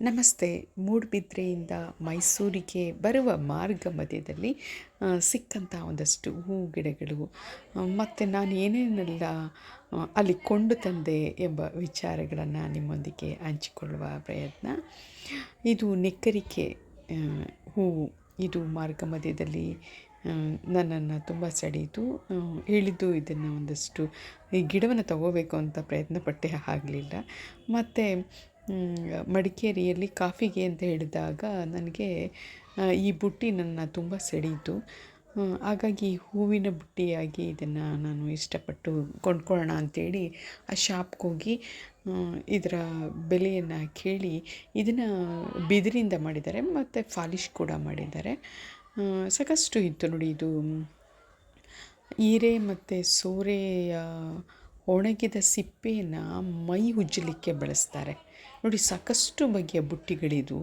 ನಮಸ್ತೆ. ಮೂಡುಬಿದ್ರೆಯಿಂದ ಮೈಸೂರಿಗೆ ಬರುವ ಮಾರ್ಗ ಮಧ್ಯದಲ್ಲಿ ಸಿಕ್ಕಂಥ ಒಂದಷ್ಟು ಹೂ ಗಿಡಗಳು. ಮತ್ತು ನಾನು ಏನೇನೆಲ್ಲ ಅಲ್ಲಿ ಕೊಂಡು ತಂದೆ ಎಂಬ ವಿಚಾರಗಳನ್ನು ನಿಮ್ಮೊಂದಿಗೆ ಹಂಚಿಕೊಳ್ಳುವ ಪ್ರಯತ್ನ. ಇದು ನೆಕ್ಕರಿಕೆ ಹೂವು ಇದು ಮಾರ್ಗ ಮಧ್ಯದಲ್ಲಿ ನನ್ನನ್ನು ತುಂಬ ಸೆಳೆಯಿತು. ಹೇಳಿದ್ದು ಇದನ್ನು ಒಂದಷ್ಟು, ಈ ಗಿಡವನ್ನು ತಗೋಬೇಕು ಅಂತ ಪ್ರಯತ್ನ ಪಟ್ಟೆ ಆಗಲಿಲ್ಲ. ಮತ್ತು ಮಡಿಕೇರಿಯಲ್ಲಿ ಕಾಫಿಗೆ ಅಂತ ಹೇಳಿದಾಗ ನನಗೆ ಈ ಬುಟ್ಟಿ ನನ್ನ ತುಂಬ ಸೆಳೀತು. ಹಾಗಾಗಿ ಹೂವಿನ ಬುಟ್ಟಿಯಾಗಿ ಇದನ್ನು ನಾನು ಇಷ್ಟಪಟ್ಟು ಕೊಂಡ್ಕೊಳ್ಳೋಣ ಅಂಥೇಳಿ ಆ ಶಾಪ್ಗೆ ಹೋಗಿ ಇದರ ಬೆಲೆಯನ್ನು ಕೇಳಿ ಇದನ್ನು ಬಿದಿರಿಂದ ಮಾಡಿದ್ದಾರೆ ಮತ್ತು ಫಾಲಿಶ್ ಕೂಡ ಮಾಡಿದ್ದಾರೆ. ಸಾಕಷ್ಟು ಇತ್ತು ನೋಡಿ ಇದು. ಹೀರೆ ಮತ್ತು ಸೋರೆಯ ಒಣಗಿದ ಸಿಪ್ಪೆಯನ್ನು ಮೈ ಉಜ್ಜಲಿಕ್ಕೆ ಬಳಸ್ತಾರೆ. ನೋಡಿ, ಸಾಕಷ್ಟು ಬಗೆಯ ಬುಟ್ಟಿಗಳಿದು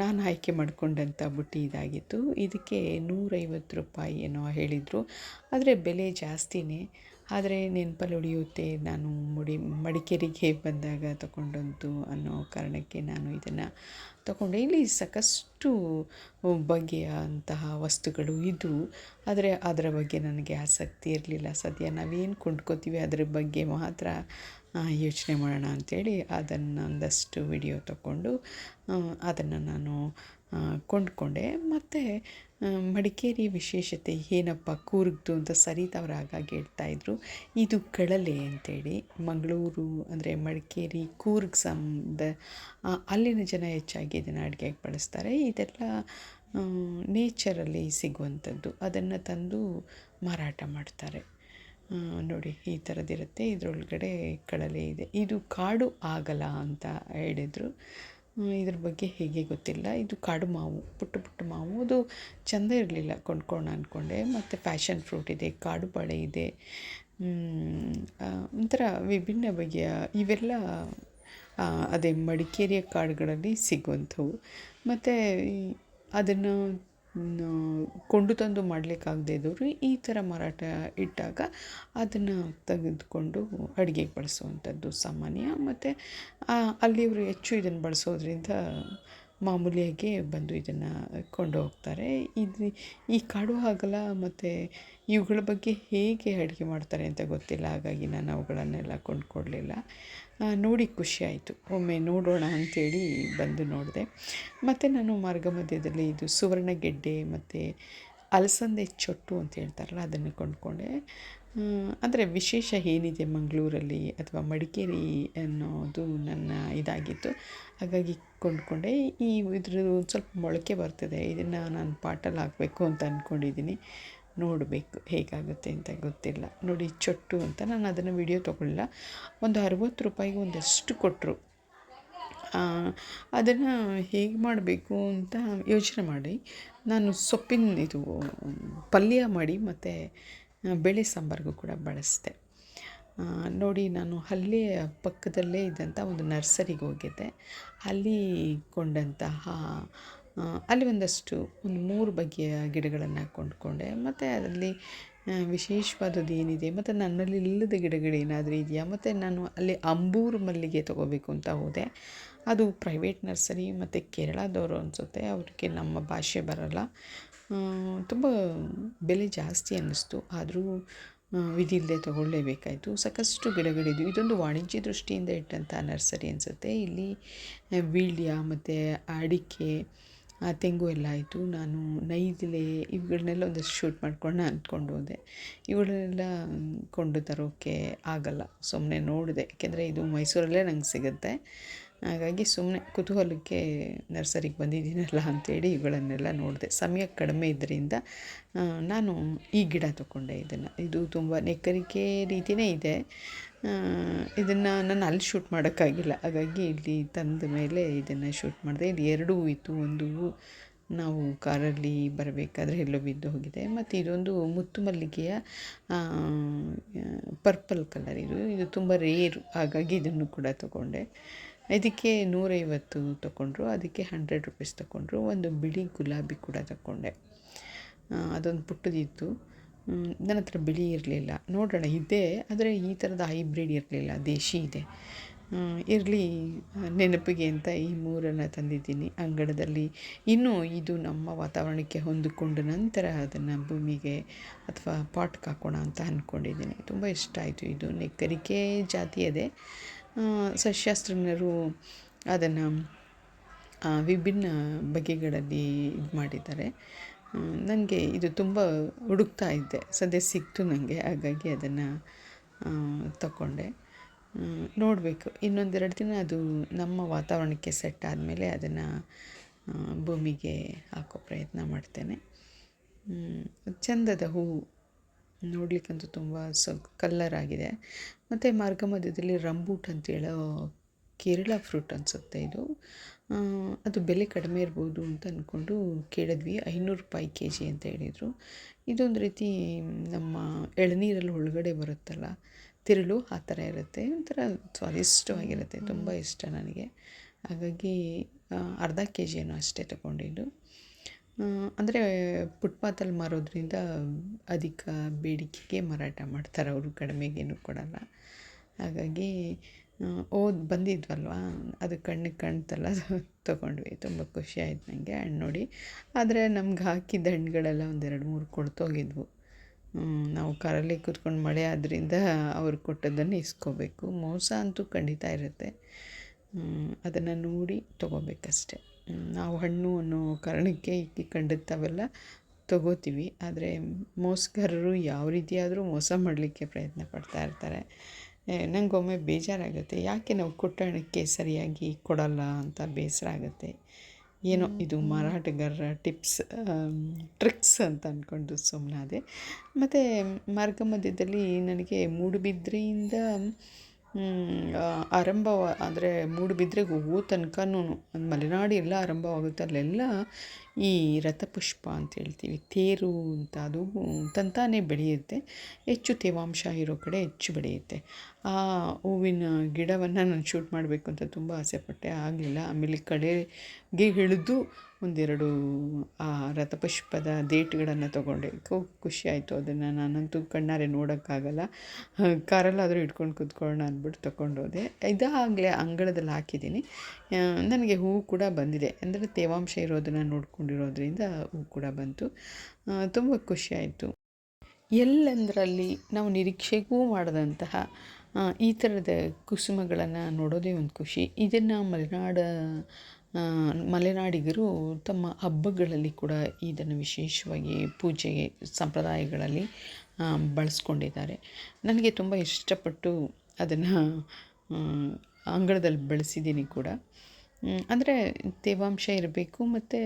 ನಾನು ಆಯ್ಕೆ ಮಾಡಿಕೊಂಡಂಥ ಬುಟ್ಟಿ ಇದಾಗಿತ್ತು. ಇದಕ್ಕೆ ನೂರೈವತ್ತು ರೂಪಾಯಿ ಏನೋ ಹೇಳಿದರು. ಆದರೆ ಬೆಲೆ ಜಾಸ್ತಿನೇ. ಆದರೆ ನೆನಪಲ್ಲಿ ಉಳಿಯುತ್ತೆ. ನಾನು ಮುಡಿ, ಮಡಿಕೇರಿಗೆ ಬಂದಾಗ ತಗೊಂಡಂತು ಅನ್ನೋ ಕಾರಣಕ್ಕೆ ನಾನು ಇದನ್ನು ತಗೊಂಡೆ. ಇಲ್ಲಿ ಸಾಕಷ್ಟು ಬಗೆಯ ಅಂತಹ ವಸ್ತುಗಳು ಇದ್ದವು ಆದರೆ ಅದರ ಬಗ್ಗೆ ನನಗೆ ಆಸಕ್ತಿ ಇರಲಿಲ್ಲ. ಸದ್ಯ ನಾವೇನು ಕೊಂಡ್ಕೋತೀವಿ ಅದರ ಬಗ್ಗೆ ಮಾತ್ರ ಯೋಚನೆ ಮಾಡೋಣ ಅಂಥೇಳಿ ಅದನ್ನು ಒಂದಷ್ಟು ವಿಡಿಯೋ ತಗೊಂಡು ಅದನ್ನು ನಾನು ಕೊಂಡ್ಕೊಂಡೆ. ಮತ್ತು ಮಡಿಕೇರಿ ವಿಶೇಷತೆ ಏನಪ್ಪ, ಕೂರ್ಗ್ದು ಅಂತ ಸರಿತಾ ಅವ್ರು ಆಗಾಗ ಹೇಳ್ತಾಯಿದ್ರು ಇದು ಕಳಲೆ ಅಂತೇಳಿ, ಮಂಗಳೂರು ಅಂದರೆ ಮಡಿಕೇರಿ ಕೂರ್ಗ್ ಸಂಬಂಧ ಅಲ್ಲಿನ ಜನ ಹೆಚ್ಚಾಗಿ ಇದನ್ನು ಅಡುಗೆಗೆ ಬಳಸ್ತಾರೆ. ಇದೆಲ್ಲ ನೇಚರಲ್ಲಿ ಸಿಗುವಂಥದ್ದು. ಅದನ್ನು ತಂದು ಮಾರಾಟ ಮಾಡ್ತಾರೆ. ನೋಡಿ, ಈ ಥರದ್ದಿರುತ್ತೆ ಇದರೊಳಗಡೆ ಕಳಲೆ ಇದೆ. ಇದು ಕಾಡು ಆಗಲ್ಲ ಅಂತ ಹೇಳಿದರು. ಇದ್ರ ಬಗ್ಗೆ ಹೇಗೆ ಗೊತ್ತಿಲ್ಲ. ಇದು ಕಾಡು ಮಾವು, ಪುಟ್ಟ ಪುಟ್ಟ ಮಾವು. ಅದು ಚೆಂದ ಇರಲಿಲ್ಲ ಕೊಂಡ್ಕೊಂಡು ಅಂದ್ಕೊಂಡೆ ಮತ್ತು ಪ್ಯಾಷನ್ ಫ್ರೂಟ್ ಇದೆ, ಕಾಡು ಬಾಳೆ ಇದೆ. ಒಂಥರ ವಿಭಿನ್ನ ಬಗೆಯ ಇವೆಲ್ಲ ಅದೇ ಮಡಿಕೇರಿಯ ಕಾಡುಗಳಲ್ಲಿ ಸಿಗುವಂಥವು. ಮತ್ತು ಅದನ್ನು ಕೊಂಡು ತಂದು ಮಾಡಲಿಕ್ಕಾಗದೇ ಇದ್ದವರು ಈ ಥರ ಮಾರಾಟ ಇಟ್ಟಾಗ ಅದನ್ನು ತೆಗೆದುಕೊಂಡು ಅಡುಗೆಗೆ ಬಳಸುವಂಥದ್ದು ಸಾಮಾನ್ಯ. ಮತ್ತು ಅಲ್ಲಿಯವರು ಹೆಚ್ಚು ಇದನ್ನು ಬಳಸೋದ್ರಿಂದ ಮಾಮೂಲಿಯಾಗಿ ಬಂದು ಇದನ್ನು ಕೊಂಡು ಹೋಗ್ತಾರೆ. ಇದು ಈ ಕಾಡು ಹಾಗಲ ಮತ್ತು ಇವುಗಳ ಬಗ್ಗೆ ಹೇಗೆ ಅಡುಗೆ ಮಾಡ್ತಾರೆ ಅಂತ ಗೊತ್ತಿಲ್ಲ, ಹಾಗಾಗಿ ನಾನು ಅವುಗಳನ್ನೆಲ್ಲ ಕೊಂಡುಕೊಡ್ಲಿಲ್ಲ. ನೋಡಿ ಖುಷಿಯಾಯಿತು ಒಮ್ಮೆ ನೋಡೋಣ ಅಂಥೇಳಿ ಬಂದು ನೋಡಿದೆ. ಮತ್ತು ನಾನು ಮಾರ್ಗ ಮಧ್ಯದಲ್ಲಿ ಇದು ಸುವರ್ಣಗೆಡ್ಡೆ ಮತ್ತು ಅಲಸಂದೆ ಚೊಟ್ಟು ಅಂತ ಹೇಳ್ತಾರಲ್ಲ, ಅದನ್ನು ಕೊಂಡ್ಕೊಂಡೆ. ಅಂದರೆ ವಿಶೇಷ ಏನಿದೆ ಮಂಗಳೂರಲ್ಲಿ ಅಥವಾ ಮಡಿಕೇರಿ ಅನ್ನೋದು ನನ್ನ ಇದಾಗಿತ್ತು. ಹಾಗಾಗಿ ಕೊಂಡ್ಕೊಂಡೆ. ಈ ಇದ್ರದ್ದು ಒಂದು ಸ್ವಲ್ಪ ಮೊಳಕೆ ಬರ್ತದೆ. ಇದನ್ನು ನಾನು ಪಾಟಲ್ಲಿ ಹಾಕಬೇಕು ಅಂತ ಅಂದ್ಕೊಂಡಿದ್ದೀನಿ ನೋಡಬೇಕು ಹೇಗಾಗುತ್ತೆ ಅಂತ ಗೊತ್ತಿಲ್ಲ. ನೋಡಿ, ಚೊಟ್ಟು ಅಂತ ನಾನು ಅದನ್ನು ವಿಡಿಯೋ ತೊಗೊಳ್ಳ. ಒಂದು ಅರುವತ್ತು ರೂಪಾಯಿಗೆ ಒಂದಷ್ಟು ಕೊಟ್ಟರು ಅದನ್ನು ಹೇಗೆ ಮಾಡಬೇಕು ಅಂತ ಯೋಚನೆ ಮಾಡಿ. ನಾನು ಸೊಪ್ಪಿನ ಇದು ಪಲ್ಯ ಮಾಡಿ ಮತ್ತು ಬೇಳೆ ಸಾಂಬಾರಿಗೂ ಕೂಡ ಬಳಸಿದೆ. ನೋಡಿ ನಾನು ಅಲ್ಲೇ ಪಕ್ಕದಲ್ಲೇ ಇದ್ದಂಥ ಒಂದು ನರ್ಸರಿಗೆ ಹೋಗಿದ್ದೆ. ಅಲ್ಲಿ ಕೊಂಡಂತಹ ಅಲ್ಲಿ ಒಂದಷ್ಟು ಒಂದು ಮೂರು ಬಗೆಯ ಗಿಡಗಳನ್ನು ಕೊಂಡ್ಕೊಂಡೆ. ಮತ್ತು ಅದರಲ್ಲಿ ವಿಶೇಷವಾದದ್ದು ಏನಿದೆ, ಮತ್ತು ನನ್ನಲ್ಲಿ ಇಲ್ಲದ ಗಿಡಗಳೇನಾದರೂ ಇದೆಯಾ, ಮತ್ತು ನಾನು ಅಲ್ಲಿ ಅಂಬೂರು ಮಲ್ಲಿಗೆ ತೊಗೋಬೇಕು ಅಂತ ಹೋದೆ. ಅದು ಪ್ರೈವೇಟ್ ನರ್ಸರಿ, ಮತ್ತು ಕೇರಳದವರು ಅನಿಸುತ್ತೆ, ಅವ್ರಿಗೆ ನಮ್ಮ ಭಾಷೆ ಬರಲ್ಲ. ತುಂಬ ಬೆಲೆ ಜಾಸ್ತಿ ಅನ್ನಿಸ್ತು. ಆದರೂ ವಿಧಿಲ್ಲದೆ ತಗೊಳ್ಳೇಬೇಕಾಯಿತು. ಸಾಕಷ್ಟು ಗಿಡಗಳಿದ್ವು. ಇದೊಂದು ವಾಣಿಜ್ಯ ದೃಷ್ಟಿಯಿಂದ ಇಟ್ಟಂಥ ನರ್ಸರಿ ಅನಿಸುತ್ತೆ. ಇಲ್ಲಿ ವೀಳ್ಯ ಮತ್ತು ಅಡಿಕೆ ತೆಂಗು ಎಲ್ಲ ಆಯಿತು. ನಾನು ನೈದಿಲೆ ಇವುಗಳನ್ನೆಲ್ಲ ಒಂದಷ್ಟು ಶೂಟ್ ಮಾಡ್ಕೊಂಡು ಅಂದ್ಕೊಂಡು ಹೋದೆ. ಇವುಗಳನ್ನೆಲ್ಲ ಕೊಂಡು ತರೋಕ್ಕೆ ಆಗಲ್ಲ. ಸುಮ್ಮನೆ ನೋಡಿದೆ. ಯಾಕೆಂದರೆ ಇದು ಮೈಸೂರಲ್ಲೇ ನಂಗೆ ಸಿಗುತ್ತೆ. ಹಾಗಾಗಿ ಸುಮ್ಮನೆ ಕುತೂಹಲಕ್ಕೆ ನರ್ಸರಿಗೆ ಬಂದಿದ್ದೀನಲ್ಲ ಅಂಥೇಳಿ ಇವುಗಳನ್ನೆಲ್ಲ ನೋಡಿದೆ. ಸಮಯ ಕಡಿಮೆ ಇದ್ದರಿಂದ ನಾನು ಈ ಗಿಡ ತೊಗೊಂಡೆ ಇದನ್ನು. ಇದು ತುಂಬ ನೆಕ್ಕರಿಕೆ ರೀತಿಯೇ ಇದೆ. ಇದನ್ನು ನಾನು ಅಲ್ಲಿ ಶೂಟ್ ಮಾಡೋಕ್ಕಾಗಿಲ್ಲ. ಹಾಗಾಗಿ ಇಲ್ಲಿ ತಂದ ಮೇಲೆ ಇದನ್ನು ಶೂಟ್ ಮಾಡಿದೆ. ಇಲ್ಲಿ ಎರಡೂ ಇತ್ತು. ಒಂದು ನಾವು ಕಾರಲ್ಲಿ ಬರಬೇಕಾದ್ರೆ ಎಲ್ಲೋ ಬಿದ್ದು ಹೋಗಿದೆ. ಮತ್ತು ಇದೊಂದು ಮುತ್ತು ಮಲ್ಲಿಗೆಯ ಪರ್ಪಲ್ ಕಲರ್ ಇದು. ಇದು ತುಂಬ ರೇರು. ಹಾಗಾಗಿ ಇದನ್ನು ಕೂಡ ತಗೊಂಡೆ. ಇದಕ್ಕೆ ನೂರೈವತ್ತು ತಗೊಂಡ್ರು ಅದಕ್ಕೆ ಹಂಡ್ರೆಡ್ ರುಪೀಸ್ ತಗೊಂಡ್ರು ಒಂದು ಬಿಳಿ ಗುಲಾಬಿ ಕೂಡ ತಗೊಂಡೆ ಅದೊಂದು ಪುಟ್ಟದಿತ್ತು. ನನ್ನ ಹತ್ರ ಬಿಳಿ ಇರಲಿಲ್ಲ. ನೋಡೋಣ, ಇದೆ, ಆದರೆ ಈ ಥರದ ಹೈಬ್ರಿಡ್ ಇರಲಿಲ್ಲ, ದೇಶಿ ಇದೆ. ಇರಲಿ ನೆನಪಿಗೆ ಅಂತ ಈ ಮೂರನ್ನು ತಂದಿದ್ದೀನಿ ಅಂಗಳದಲ್ಲಿ. ಇನ್ನೂ ಇದು ನಮ್ಮ ವಾತಾವರಣಕ್ಕೆ ಹೊಂದಿಕೊಂಡ ನಂತರ ಅದನ್ನು ಭೂಮಿಗೆ ಅಥವಾ ಪಾಟ್ಗೆ ಹಾಕೋಣ ಅಂತ ಅಂದ್ಕೊಂಡಿದ್ದೀನಿ ತುಂಬ ಇಷ್ಟ ಆಯಿತು ಇದು. ನೆಕ್ಕರಿಕೆ ಜಾತಿಯದೇ ಸಸ್ಯಶಾಸ್ತ್ರಜ್ಞರು ಅದನ್ನು ವಿಭಿನ್ನ ಬಗೆಗಳಲ್ಲಿ ಇದು ಮಾಡಿದ್ದಾರೆ. ನನಗೆ ಇದು ತುಂಬ ಹುಡುಕ್ತಾ ಇದ್ದೆ. ಸದ್ಯ ಸಿಕ್ತು ನನಗೆ ಹಾಗಾಗಿ ಅದನ್ನು ತಗೊಂಡೆ ನೋಡಬೇಕು. ಇನ್ನೊಂದೆರಡು ದಿನ ಅದು ನಮ್ಮ ವಾತಾವರಣಕ್ಕೆ ಸೆಟ್ ಆದಮೇಲೆ ಅದನ್ನು ಭೂಮಿಗೆ ಹಾಕೋ ಪ್ರಯತ್ನ ಮಾಡ್ತೇನೆ. ಚಂದದ ಹೂವು ನೋಡಲಿಕ್ಕಂತೂ ತುಂಬ ಸ ಕಲ್ಲರ್ ಆಗಿದೆ. ಮತ್ತು ಮಾರ್ಗ ಮಧ್ಯದಲ್ಲಿ ರಂಬೂಟ್ ಅಂತೇಳೋ ಕೇರಳ ಫ್ರೂಟ್ ಅನಿಸುತ್ತೆ ಇದು. ಅದು ಬೆಲೆ ಕಡಿಮೆ ಇರ್ಬೋದು ಅಂತ ಅಂದ್ಕೊಂಡು ಕೇಳಿದ್ವಿ. ಐನೂರು ರೂಪಾಯಿ ಕೆ ಜಿ ಅಂತ ಹೇಳಿದರು. ಇದೊಂದು ರೀತಿ ನಮ್ಮ ಎಳನೀರಲ್ಲಿ ಒಳಗಡೆ ಬರುತ್ತಲ್ಲ ತಿರುಳು ಆ ಥರ ಇರುತ್ತೆ. ಒಂಥರ ಸ್ವಾದಿಷ್ಟವಾಗಿರುತ್ತೆ. ತುಂಬ ಇಷ್ಟ ನನಗೆ. ಹಾಗಾಗಿ ಅರ್ಧ ಕೆ ಜಿಯನ್ನು ಅಷ್ಟೇ ತಗೊಂಡಿದ್ದು. ಅಂದರೆ ಪುಟ್ಪಾತಲ್ಲಿ ಮಾರೋದರಿಂದ ಅಧಿಕ ಬೇಡಿಕೆಗೆ ಮಾರಾಟ ಮಾಡ್ತಾರೆ, ಅವರು ಕಡಿಮೆಗೇನು ಕೊಡಲ್ಲ. ಹಾಗಾಗಿ ಓದ್, ಬಂದಿದ್ವಲ್ವಾ? ಅದು ಕಣ್ಣಿಗೆ ಕಾಣ್ತಲ್ಲ ತೊಗೊಂಡ್ವಿ. ತುಂಬ ಖುಷಿ ಆಯ್ತು ನನಗೆ ಹಣ್ಣು ನೋಡಿ. ಆದರೆ ನಮ್ಗೆ ಹಾಕಿದ್ದ ಹಣ್ಣುಗಳೆಲ್ಲ ಒಂದೆರಡು ಮೂರು ಕೊಡ್ತೋಗಿದ್ವು ನಾವು ಕಾರಲ್ಲಿ ಕೂತ್ಕೊಂಡು ಮಳೆ ಆದ್ದರಿಂದ ಅವ್ರು ಕೊಟ್ಟದ್ದನ್ನು ಇಸ್ಕೋಬೇಕು. ಮೋಸ ಅಂತೂ ಖಂಡಿತ ಇರುತ್ತೆ. ಅದನ್ನು ನೋಡಿ ತೊಗೋಬೇಕಷ್ಟೆ. ನಾವು ಹಣ್ಣು ಅನ್ನೋ ಕಾರಣಕ್ಕೆ ಈ ಕಂಡತ್ತಾವೆಲ್ಲ ತಗೋತೀವಿ. ಆದರೆ ಮೋಸಗಾರರು ಯಾವ ರೀತಿಯಾದರೂ ಮೋಸ ಮಾಡಲಿಕ್ಕೆ ಪ್ರಯತ್ನ ಪಡ್ತಾ ಇರ್ತಾರೆ. ನನಗೊಮ್ಮೆ ಬೇಜಾರಾಗುತ್ತೆ. ಯಾಕೆ ನಾವು ಕೊಟ್ಟ ಹಣಕ್ಕೆ ಸರಿಯಾಗಿ ಕೊಡಲ್ಲ ಅಂತ ಬೇಸರ ಆಗುತ್ತೆ. ಏನೋ ಇದು ಮಾರಾಟಗಾರರ ಟಿಪ್ಸ್ ಟ್ರಿಕ್ಸ್ ಅಂತ ಅಂದ್ಕೊಂಡು ಸುಮ್ಮನಾದೆ ಮತ್ತು ಮಾರ್ಗ ಮಧ್ಯದಲ್ಲಿ ನನಗೆ ಮೂಡುಬಿದ್ರೆಯಿಂದ ಆರಂಭ ಅಂದರೆ ಮೂಡುಬಿದ್ರೆ ಹೋಗೋ ತನಕನೂ ಮಲೆನಾಡು ಎಲ್ಲ ಆರಂಭವಾಗುತ್ತೆ. ಅಲ್ಲೆಲ್ಲ ಈ ರಥಪುಷ್ಪ ಅಂತ ಹೇಳ್ತೀವಿ. ತೇರು ಅಂತ ಅದು ತಂತಾನೇ ಬೆಳೆಯುತ್ತೆ. ಹೆಚ್ಚು ತೇವಾಂಶ ಇರೋ ಕಡೆ ಹೆಚ್ಚು ಬೆಳೆಯುತ್ತೆ. ಆ ಹೂವಿನ ಗಿಡವನ್ನು ನಾನು ಶೂಟ್ ಮಾಡಬೇಕು ಅಂತ ತುಂಬ ಆಸೆಪಟ್ಟೆ. ಆಗಲಿಲ್ಲ. ಆಮೇಲೆ ಕಡೆಗೆ ಇಳಿದು ಒಂದೆರಡು, ಆ, ರಥಪುಷ್ಪದ ಡೇಟ್ಗಳನ್ನು ತೊಗೊಂಡೆ ಖುಷಿ ಆಯಿತು ಅದನ್ನು. ನಾನಂತೂ ಕಣ್ಣಾರೆ ನೋಡೋಕ್ಕಾಗಲ್ಲ. ಕಾರಲ್ಲಾದರೂ ಇಟ್ಕೊಂಡು ಕೂತ್ಕೊಳ್ಳೋಣ ಅಂದ್ಬಿಟ್ಟು ತೊಗೊಂಡೋದೆ. ಇದಾಗಲೇ ಅಂಗಳದಲ್ಲಿ ಹಾಕಿದ್ದೀನಿ. ನನಗೆ ಹೂವು ಕೂಡ ಬಂದಿದೆ. ಅಂದರೆ ತೇವಾಂಶ ಇರೋದನ್ನು ನೋಡ್ಕೊಂಡಿರೋದ್ರಿಂದ ಹೂವು ಕೂಡ ಬಂತು. ತುಂಬ ಖುಷಿಯಾಯಿತು. ಎಲ್ಲೆಂದರಲ್ಲಿ ನಾವು ನಿರೀಕ್ಷೆಗೂ ಮಾಡದಂತಹ ಈ ಥರದ ಕುಸುಮಗಳನ್ನು ನೋಡೋದೇ ಒಂದು ಖುಷಿ. ಇದನ್ನು ಮಲೆನಾಡ ಮಲೆನಾಡಿಗರು ತಮ್ಮ ಹಬ್ಬಗಳಲ್ಲಿ ಕೂಡ ಇದನ್ನು ವಿಶೇಷವಾಗಿ ಪೂಜೆಗೆ ಸಂಪ್ರದಾಯಗಳಲ್ಲಿ ಬಳಸ್ಕೊಂಡಿದ್ದಾರೆ. ನನಗೆ ತುಂಬ ಇಷ್ಟಪಟ್ಟು ಅದನ್ನು ಅಂಗಳದಲ್ಲಿ ಬೆಳೆಸಿದ್ದೀನಿ ಕೂಡ. ಅಂದರೆ ತೇವಾಂಶ ಇರಬೇಕು ಮತ್ತು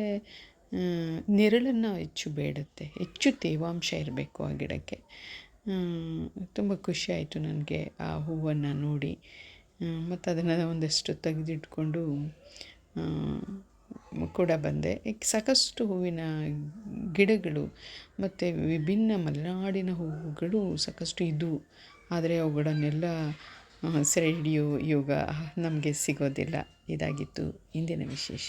ನೆರಳನ್ನು ಹೆಚ್ಚು ಬೇಡತ್ತೆ. ಹೆಚ್ಚು ತೇವಾಂಶ ಇರಬೇಕು ಆ ಗಿಡಕ್ಕೆ. ತುಂಬ ಖುಷಿಯಾಯಿತು ನನಗೆ ಆ ಹೂವನ್ನು ನೋಡಿ. ಮತ್ತು ಅದನ್ನು ಒಂದಷ್ಟು ತೆಗೆದಿಟ್ಕೊಂಡು ಕೂಡ ಬಂದೆ. ಸಾಕಷ್ಟು ಹೂವಿನ ಗಿಡಗಳು ಮತ್ತು ವಿಭಿನ್ನ ಮಲೆನಾಡಿನ ಹೂವುಗಳು ಸಾಕಷ್ಟು ಇದ್ದವು ಆದರೆ ಅವುಗಳನ್ನೆಲ್ಲ ಸೆರೆ ಹಿಡಿಯೋ ಯೋಗ ನಮಗೆ ಸಿಗೋದಿಲ್ಲ. ಇದಾಗಿತ್ತು ಇಂದಿನ ವಿಶೇಷ.